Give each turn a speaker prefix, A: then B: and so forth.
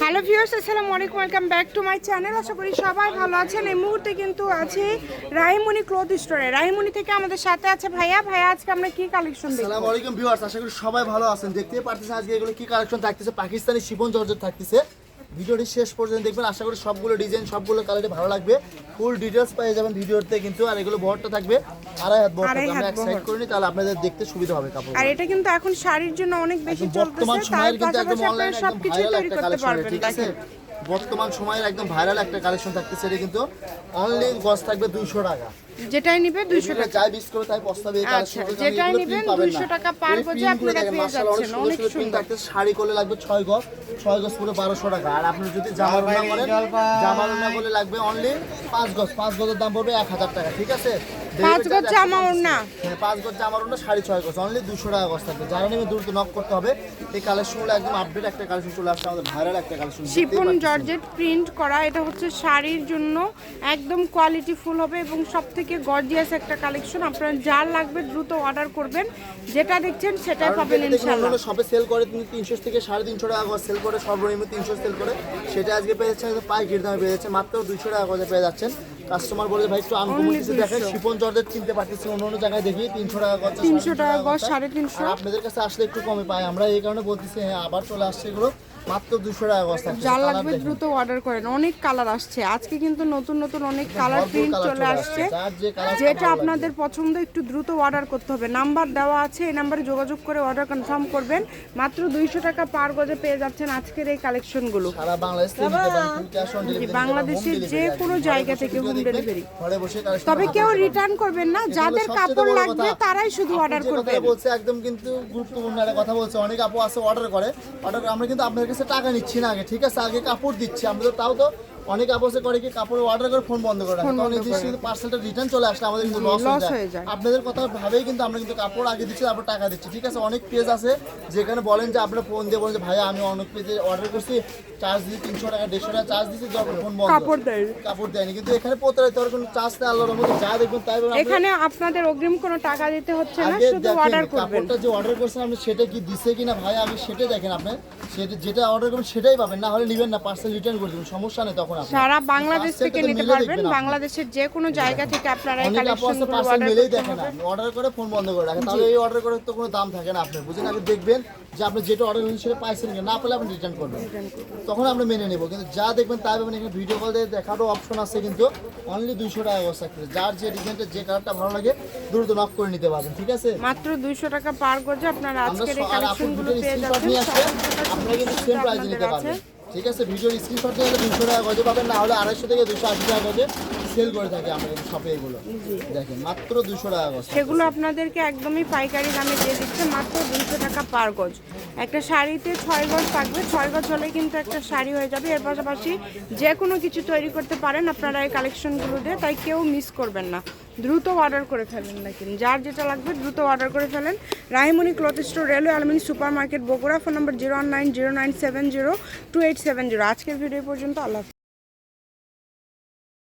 A: Hello viewers আসসালামু আলাইকুম। Welcome back to my channel আশা করি সবাই ভালো আছেন। এই মুহূর্তে কিন্তু আছে রাইমনি ক্লথ স্টোরে রাইমনি থেকে আমাদের সাথে আছে ভাইয়া। ভাইয়া, আজকে আমরা কি কালেকশন দেখব?
B: আসসালামু আলাইকুম ভিউয়ার্স আশা করি সবাই ভালো আছেন। দেখতে পারতেছেন আজকে এগুলো কি কালেকশন থাকতেছে? পাকিস্তানি শিবন জর্জেট থাকতেছে। ভিডিওটি শেষ পর্যন্ত দেখবেন। আশা করি সবগুলো ডিজাইন সবগুলো কালারে ভালো লাগবে। ফুল ডিটেলস পেয়ে যাবেন ভিডিওতে কিন্তু আর এগুলো বহরটা থাকবে আড়াই হাত বহর আমরা এক সাইড করে নিই তাহলে আপনাদের দেখতে সুবিধা হবে কাপড়
A: আর এটা কিন্তু এখন শাড়ির জন্য অনেক বেশি চলতেছে তার পাশাপাশি
B: অনলাইনে
A: আপনারা সবকিছু তৈরি করতে পারবেন
B: ঠিক আছে? বর্তমান সময়ের একদম ভাইরাল একটা কালেকশন থাকতেছে এটা কিন্তু অনলি গজ থাকবে দুইশো টাকা।
A: যেটাই নিবে দুইশো
B: এগুলো
A: টাকা।
B: যাই বিস করে তাই পস্তাবে
A: আচ্ছা, যেটাই নিবেন 200 টাকা পার গজে আপনারা পেয়ে যাচ্ছেন, অনেক সুন্দর।
B: থাকতে শাড়ি করলে লাগবে ছয় গজ ছয় গজ পুরো বারোশো টাকা। আর আপনি যদি জামা রান্না করেন জামা রান্না করলে লাগবে অনলি পাঁচ গজ পাঁচ গজের দাম পড়বে এক হাজার টাকা ঠিক আছে?
A: পাঁচ গজ জামা ওড়না।
B: হ্যাঁ পাঁচ গজ জামা ওড়না সাড়ে ছয় গজ অনলি দুশো টাকা গজ থাকবে। যারা নেবে দ্রুত নক করতে হবে। এই কালেকশনগুলো একদম আপডেট একটা কালেকশন চলে আসছে আমাদের ভাইরাল একটা কালেকশন
A: শিফন জর্জেট প্রিন্ট করা এটা হচ্ছে শাড়ির জন্য একদম কোয়ালিটি ফুল হবে এবং সব থেকে গর্জিয়াস একটা কালেকশন আপনারা যার লাগবে দ্রুত অর্ডার করবেন। যেটা দেখছেন সেটাই পাবেন ইনশাল্লাহ
B: শপে সেল করে তুমি তিনশো থেকে সাড়ে তিনশো টাকা করে সেল করে সর্বনিম্ন তিনশো সেল করে। সেটা আজকে পেয়ে যাচ্ছেন পাইকারি দামে পেয়ে যাচ্ছেন মাত্র দুইশো টাকা করে পেয়ে যাচ্ছেন। কাস্টমার বলে ভাই একটু আনকমন কিছু দেখেন
A: 200
B: শিপন জর্দের চিনতে পারতেছি অন্য অন্য জায়গায় দেখি তিনশো টাকা গজ
A: 300 টাকা গজ, সাড়ে
B: তিনশো। আপনাদের কাছে আসলে একটু কমে পাই আমরা এই কারণে বলতেছি হ্যাঁ আবার চলে আসছে এগুলো। মাত্র দুশো টাকা গজ থাকছে
A: যার লাগবে দ্রুত অর্ডার করেন। অনেক কালার আসছে। আজকে কিন্তু নতুন নতুন অনেক কালার প্রিন্ট চলে আসছে। যেটা আপনাদের পছন্দ একটু দ্রুত অর্ডার করতে হবে। নাম্বার দেওয়া আছে এই নাম্বারে যোগাযোগ করে অর্ডার কনফার্ম করবেন। মাত্র দুইশো টাকা পার গজে পেয়ে যাচ্ছেন আজকের এই কালেকশনগুলো
B: সারা বাংলাদেশ ডেলিভারি
A: বাংলাদেশের যে কোনো জায়গা থেকে
B: বসে collection
A: তবে কেউ রিটার্ন করবেন না যাদের কাপড় লাগবে তারাই শুধু অর্ডার করবেন।
B: বলছে একদম কিন্তু গুরুত্বপূর্ণ একটা কথা বলছে। অনেক আপু আছে অর্ডার করে। অর্ডার আমরা কিন্তু আপনার কাছে টাকা নিচ্ছি না আগে ঠিক আছে? আগে কাপড় দিচ্ছি। আমরা তো তাও তো অনেক আপু আছে করে কি কাপড় অর্ডার করে ফোন বন্ধ করে রাখে। কারণ এই জিনিস কিন্তু পার্সেলটা রিটার্ন চলে আসলে আমাদের কিন্তু লস
A: হয়ে যায়।
B: আপনাদের কথা ভাবেই কিন্তু আমরা কিন্তু কাপড় আগে দিচ্ছি তারপর টাকা দিচ্ছি। ঠিক আছে অনেক পেজ আছে যেখানে বলেন যে আপনারা ফোন দিয়ে বলেন যে ভাইয়া আমি অনেক পেজে অর্ডার করছি চার্জ দিচ্ছি তিনশো টাকা দেড়শো টাকা চার্জ দিচ্ছি যখন ফোন বন্ধ
A: কাপড় দেয়
B: কাপড় দেয়নি। কিন্তু এখানে প্রতারিত হওয়ার কোনো চার্জ নেই আল্লাহর মধ্যে যা দেখবেন তাই
A: এখানে আপনাদের অগ্রিম কোনো টাকা দিতে হচ্ছে না শুধু অর্ডার করবেন।
B: কাপড়টা যে অর্ডার করছেন আপনি সেটা কি দিছে কিনা ভাই আগে সেটা দেখেন আপনি। সেটা যেটা অর্ডার করবেন সেটাই পাবেন। না হলে নেবেন না পার্সেল রিটার্ন করে দেবেন সমস্যা নেই তখন।
A: সারা বাংলাদেশ থেকে নিতে পারবেন। বাংলাদেশের যে কোনো জায়গা থেকে আপনারা এই কালেকশনগুলো অর্ডার
B: দেখেন অর্ডার করে ফোন বন্ধ করে রাখেন। তাহলে এই অর্ডার করে তো কোনো দাম থাকে না আপনি বুঝেন আগে দেখবেন যে আপনি যেটা অর্ডার করেন সেটা পাইছেন কিনা। না পেলে আপনি রিটার্ন করবেন। তখন আমরা মেনে নেব। কিন্তু যা দেখবেন তাই পাবেন এখানে ভিডিও কল দিয়ে দেখারও অপশন আছে কিন্তু অনলি দুইশো টাকা অবস্থা যার যে ডিজাইনটা যে কালারটা ভালো লাগে দ্রুত নক করে নিতে পারবেন। ঠিক আছে?
A: মাত্র দুইশো টাকা পার গজে আপনারা আজকের এই কালেকশনগুলো পেয়ে যাচ্ছেন।
B: আপনারা কিন্তু সেম প্রাইসে নিতে পারবেন। ঠিক আছে ভিডিওর স্ক্রিনশট নিয়ে দুশো টাকা গজে পাবেন না হলে আড়াইশো থেকে দুশো আশি টাকা গজে সেল করে থাকি আমরা শপে এগুলো। দেখেন মাত্র দুশো টাকা গজ
A: সেগুলো আপনাদেরকে একদমই পাইকারি দামে দিয়ে দিচ্ছে মাত্র দুশো টাকা পার গজ। একটা শাড়িতে ছয় গজ থাকবে ছয় গজ হলে কিন্তু একটা শাড়ি হয়ে যাবে। এর পাশাপাশি যে কোনো কিছু তৈরি করতে পারেন আপনারা এই কালেকশনগুলো দিয়ে তাই কেউ মিস করবেন না। দ্রুত অর্ডার করে ফেলেন নাকি? যার যেটা লাগবে দ্রুত অর্ডার করে ফেলেন। Rahimoni cloth store, railway আলমিনি supermarket Bogura phone number zero one nine zero nine seven zero two eight seven zero. আজকের ভিডিও পর্যন্ত আল্লাহ।